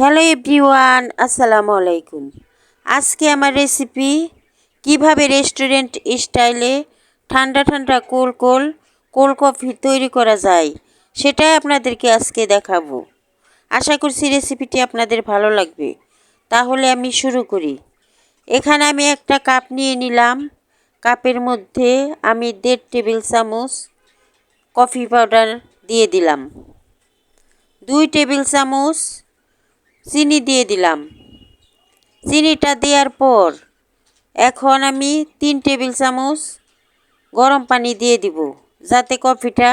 Hello everyone, আসসালামু আলাইকুম। আজকে আমার রেসিপি কীভাবে রেস্টুরেন্ট স্টাইলে ঠান্ডা ঠান্ডা কোল কোল কোল্ড কফি তৈরি করা যায়, সেটাই আপনাদেরকে আজকে দেখাবো। আশা করছি রেসিপিটি আপনাদের ভালো লাগবে। তাহলে আমি শুরু করি। এখানে আমি একটা কাপ নিয়ে নিলাম। কাপের মধ্যে আমি দেড় টেবিল চামচ কফি পাউডার দিয়ে দিলাম। দুই টেবিল চামচ চিনি দিয়ে দিলাম। চিনিটা দেওয়ার পর এখন আমি তিন টেবিল চামচ গরম পানি দিয়ে দিব, যাতে কফিটা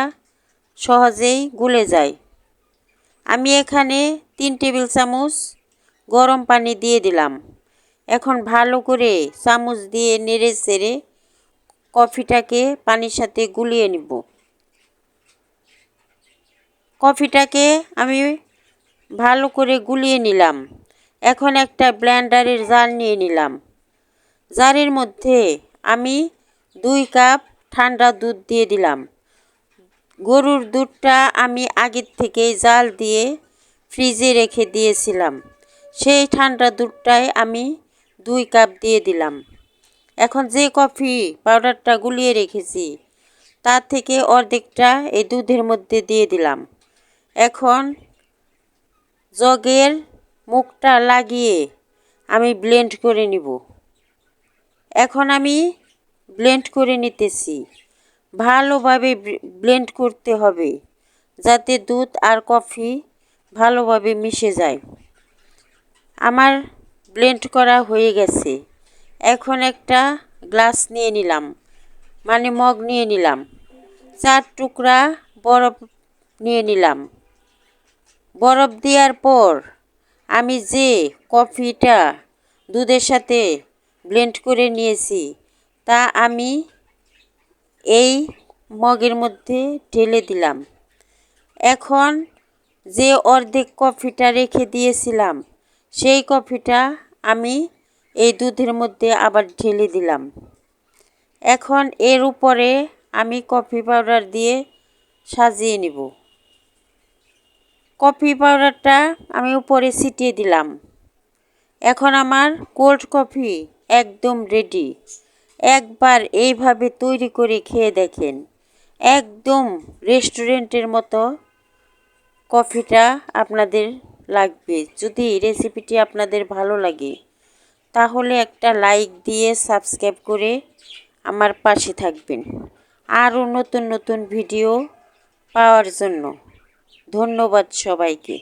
সহজেই গুলে যায়। আমি এখানে তিন টেবিল চামচ গরম পানি দিয়ে দিলাম। এখন ভালো করে চামচ দিয়ে নেড়ে চেড়ে কফিটাকে পানির সাথে গুলিয়ে নিব। কফিটাকে আমি ভালো করে গুলিয়ে নিলাম। এখন একটা ব্লেন্ডারের জার নিয়ে নিলাম। জারের মধ্যে আমি দুই কাপ ঠান্ডা দুধ দিয়ে দিলাম। গরুর দুধটা আমি আগের থেকেই জাল দিয়ে ফ্রিজে রেখে দিয়েছিলাম। সেই ঠান্ডা দুধটাই আমি দুই কাপ দিয়ে দিলাম। এখন যে কফি পাউডারটা গুলিয়ে রেখেছি, তার থেকে অর্ধেকটা এই দুধের মধ্যে দিয়ে দিলাম। এখন জগের মুখটা লাগিয়ে আমি ব্লেন্ড করে নিব। এখন আমি ব্লেন্ড করে নিতেছি। ভালোভাবে ব্লেন্ড করতে হবে যাতে দুধ আর কফি ভালোভাবে মিশে যায়। আমার ব্লেন্ড করা হয়ে গেছে। এখন একটা গ্লাস নিয়ে নিলাম মানে মগ নিয়ে নিলাম। চার টুকরা বরফ নিয়ে নিলাম। বরফ দেওয়ার পর আমি যে কফিটা দুধের সাথে ব্লেন্ড করে নিয়েছি, তা আমি এই মগের মধ্যে ঢেলে দিলাম। এখন যে অর্ধেক কফিটা রেখে দিয়েছিলাম, সেই কফিটা আমি এই দুধের মধ্যে আবার ঢেলে দিলাম। এখন এর উপরে আমি কফি পাউডার দিয়ে সাজিয়ে নিব। কফি পাউডারটা আমি উপরে ছিটিয়ে দিলাম। এখন আমার কোল্ড কফি একদম রেডি একবার এইভাবে তৈরি করে খেয়ে দেখেন। একদম রেস্টুরেন্টের মতো কফিটা আপনাদের লাগবে। যদি রেসিপিটি আপনাদের ভালো লাগে, তাহলে একটা লাইক দিয়ে সাবস্ক্রাইব করে আমার পাশে থাকবেন। আরও নতুন নতুন ভিডিও পাওয়ার জন্য। ধন্যবাদ সবাইকে।